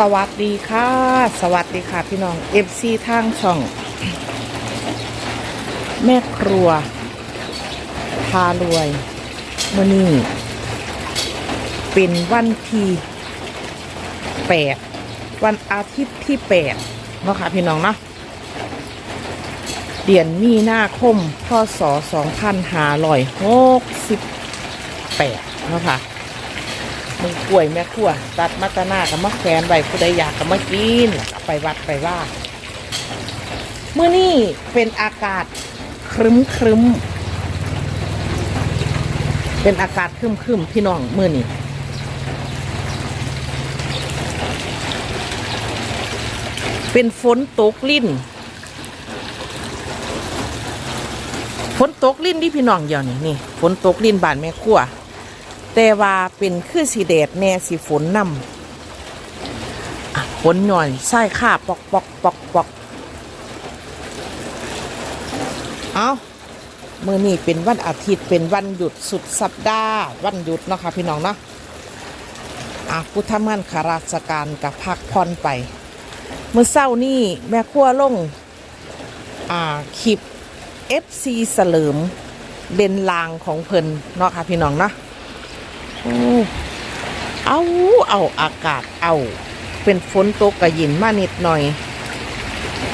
สวัสดีค่ะ สวัสดีค่ะพี่น้อง FC ทางช่อง แม่ครัว พารวยมื่อนี้เป็นวันที่แปดวันอาทิตย์ที่แปดเนาะค่ะพี่น้องเนาะเดือนมีนาคมพศสองพันห้าร้อยหกสิบแปดเนาะค่ะ มึงกล้วยแม่ขั้วตัดมัตนากับมะแขวนใบผู้ใดอยากกับมะกินไปวัดไปว่าเมื่อนี้เป็นอากาศครึ้มครึ้มเป็นอากาศครึ้มครึมพี่น้องเมื่อนี้เป็นฝนตกลิ่นฝนตกลิ่นที่พี่น้องเดียวนี่นี่ฝนตกลิ่นบานแม่ขั้ว แต่ว่าเป็นคือสีแดดแน่สีฝนนำอะฝนหน่อยใส่ข้าปอกปอกปอกปอกเอาเมื่อนี้เป็นวันอาทิตย์เป็นวันหยุดสุดสัปดาห์วันหยุดเนาะค่ะพี่น้องเนาะอะผู้ทำงานข้าราชการกับพักผ่อนไป เมื่อเช้านี่แม่ครัวลงอ่าคลิป FC เสลิมเด่นลางของเพิ่นเนาะค่ะพี่น้องเนาะ โอ้เอาเอาอากาศเอา เป็นฝนตกกระยินมานิดหน่อย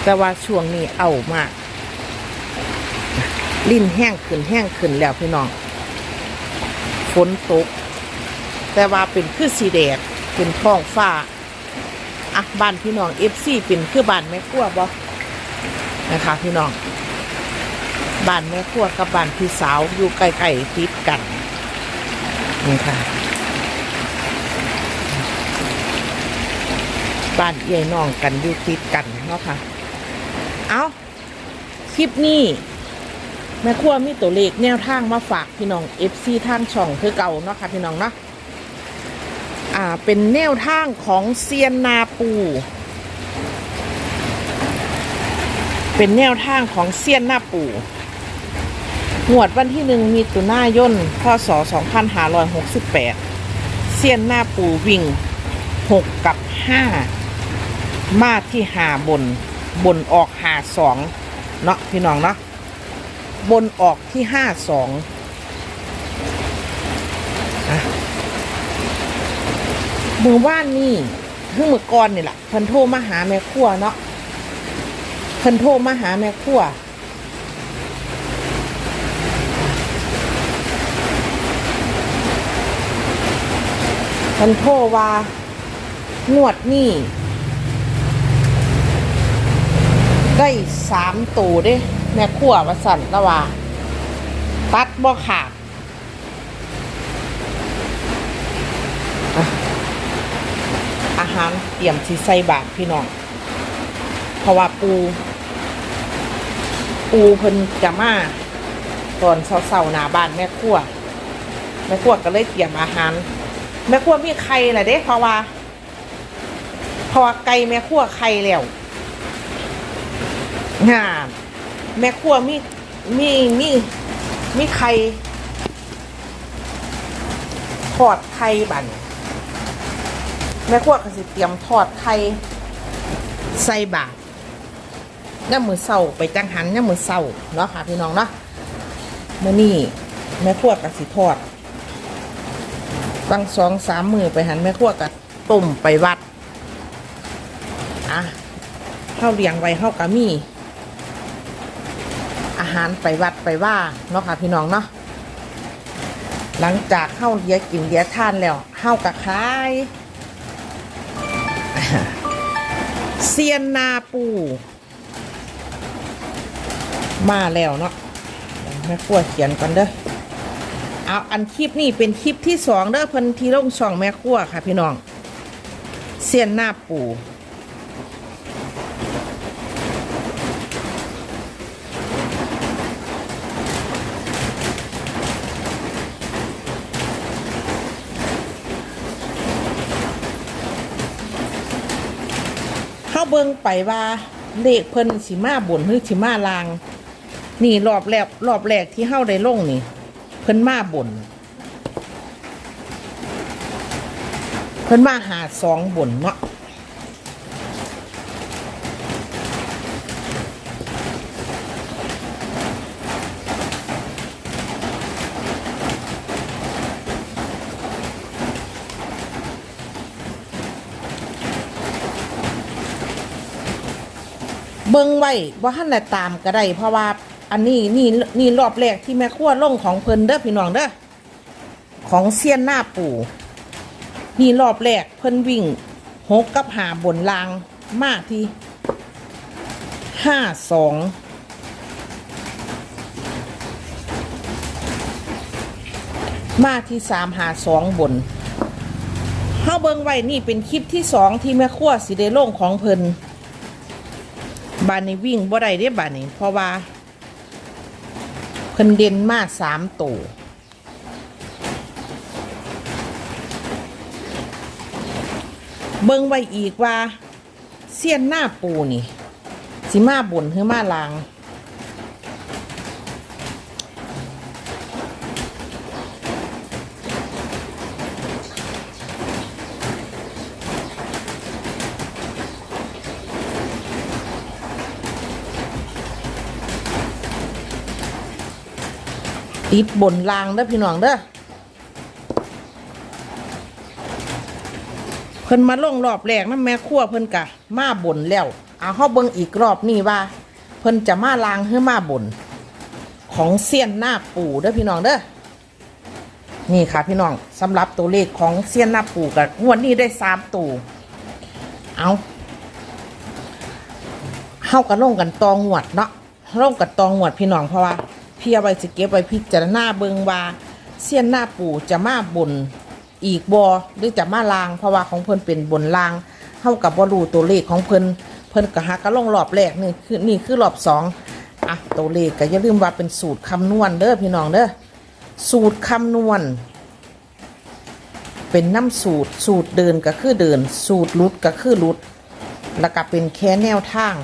แต่ว่าช่วงนี้เอามาก ลิ้นแห้งขึ้นแห้งขึ้นแล้วพี่น้องฝนตก แต่ว่าเป็นคือสีแดดเป็นท้องฟ้าอะบ้านพี่น้องเอฟซีเป็นคือบ้านแม่ขั้วบ่นะคะพี่น้องบ้านแม่ขั้วกับบ้านพี่สาวอยู่ใกล้ๆติดกัน นี่ค่ะ บ้านเอี้ยน้องกันอยู่ติดกันเนาะค่ะ เอาคลิปนี้แม่ครัวมีตัวเลขแนวทางมาฝากพี่น้อง FC ทางช่องคือเก่าเนาะค่ะพี่น้องเนาะอ่าเป็นแนวทางของเซียนนาปู เป็นแนวทางของเซียนนาปู หวดวันที่หนึ่งมีตุนายนพศ2568 เสียนหน้าปูวิ่ง 6 กับ 5 มาที่หาบน บนออกหาสองเนาะพี่น้องเนาะบนออกที่ห้าสองมือว่านนี่เพิ่งมือก่อนนี่แหละเพิ่นโทรมาหาแม่ครัวเนาะเพิ่นโทรมาหาแม่ครัว มันโทรว่างวดนี่ได้สามตัวเด้แม่ขั้ววาสั่นละว่า ตัดบ่ขาดอาหารเตรียมที่ใส่บาทพี่น้อง เพราะว่าปู ปูเพิ่นจะมาตอนเสาๆหน้าบ้านแม่ขั้วแม่ขั้วก็เลยเตรียมอาหาร แม่ครัวมีไข่แหละเด้เพราะว่าเพราะว่าไก่แม่ครัวไข่แล้วงามแม่ครัวมีมีมีมีไข่ทอดไข่บันแม่ครัวก็สิเตรียมทอดไข่ใส่บาตรย่มือเศร้าไปจังหันย่ามมือเศร้าเนาะค่ะพี่น้องเนาะมื่อนี้แม่ครัวก็สิทอด บางสองสามมือไปหันแม่ขั้วกับต้มไปวัด อะเข้าเลี้ยงไว้เข้ากะมี อาหารไปวัดไปว่าเนาะค่ะพี่น้องเนาะหลังจากเข้าเลี้ยกินเลี้ยทานแล้วเข้ากะคายเซียนนาปู มาแล้วเนาะแม่ขั้วเขียนก่อนเด้อ เอาอันคลิปนี้เป็นคลิปที่สองเด้อเพิ่นที่ลงช่องแม่ครัวค่ะพี่น้องเสียนหน้าปูเข้าเบิ่งไปว่าเลขเพิ่นสิมาบนหรือสิมาลาง นี่รอบแรกรอบแรกที่เข้าได้ลงนี่ เพิ่นมาบน เพิ่นมาหาสองบนเนาะเบิ่งไว้ว่าท่านหละตามก็ได้เพราะว่า อันนี้นี่นี่รอบแรกที่แม่ครัวลงของเพิ่นเด้อพี่น้องเด้อของเซียนหน้าปู่นี่รอบแรกเพิ่นวิ่งหกกับหาบนรางมาที่ห้าสองมาที่สามหาสองบนเฮาเบิงไว้นี่เป็นคลิปที่สองที่แม่ครัวสิได้ลงของเพิ่นบานนี้วิ่งบ่ได้เด้บบานนี้เพราะว่า พิ่นเด่นมาสามตัวเบิ่งไว้อีกว่าเสี้ยนหน้าปูนี่ สิมาบุนหรือมาลาง ติดบนรางเด้อพี่น้องเด้อเพิ่นมาลงรอบแรกนะแม่ครัวเพิ่นกะ มาบนแล้วเอาเฮาเบิ่งอีกรอบนี่ว่า เพิ่นจะมาลางหรือมาบน ของเซียนหน้าปู่เด้อพี่น้องเด้อนี่ค่ะพี่น้องสำหรับตัวเลขของเซียนหน้าปู่กับงวดนี้ได้สามตัวเอาเฮากันลงกันตองวดเนาะลงกันตองวดพี่น้องเพราะว่า พี่เอาไว้สิเก็บไว้พิจารณาเบิงว่าเสี้ยนหน้าปู่จะมาบนอีกบอหรือจะมาลาง เพราะว่าของเพิ่นเป็นบนลางเท่ากับบ่รู้ตัวเลขของเพิ่นเพิ่นก็หากระลงรอบแรกนี่คือนี่คือรอบสองอะตัวเลขก็อย่าลืมว่าเป็นสูตรคำนวณเด้อพี่น้องเด้อสูตรคำนวณ เป็นน้ำสูตรสูตรเดินก็คือเดิน สูตรลุดก็คือลุด แล้วก็เป็นแค่แนวทาง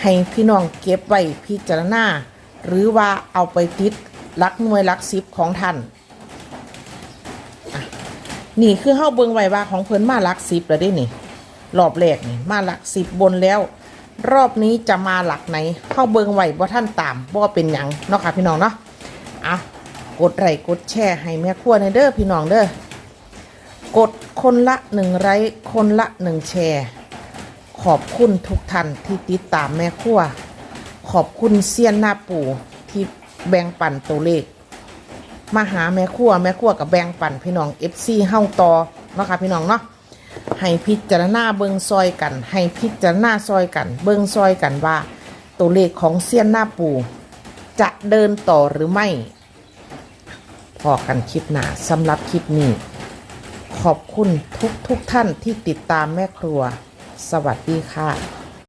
ให้พี่น้องเก็บไว้พิจารณา หรือว่าเอาไปติดลักหน่วยลักซิปของท่านนี่คือเฮาเบิงไว้ว่าของเพิ่นมาลักซิปแล้วเด้นี่รอบแรกนี่มาหลักสิบบนแล้ว รอบนี้จะมาหลักไหนเข้าเบิงไว้บ่ท่านตามบ่เป็นหยังเนาะค่ะพี่น้องเนาะอะกดไลค์กดแชร์ให้แม่ครัวในเด้อพี่น้องเด้อกดคนละหนึ่งไลค์คนละหนึ่งแชร์ ขอบคุณทุกท่านที่ติดตามแม่ครัว ขอบคุณเซียนหน้าปู่ที่แบ่งปันตัวเลข มาหาแม่ครัวแม่ครัวกับแบ่งปันพี่น้อง FC เฮาต่อเนาะค่ะพี่น้องเนาะให้พิจารณาเบิงซอยกัน ให้พิจารณาซอยกัน เบิงซอยกันว่า ตัวเลขของเซียนหน้าปูจะเดินต่อหรือไม่พอกันคลิปหน้าสำหรับคลิปนี้ ขอบคุณทุกทุกท่านที่ติดตามแม่ครัว สวัสดีค่ะ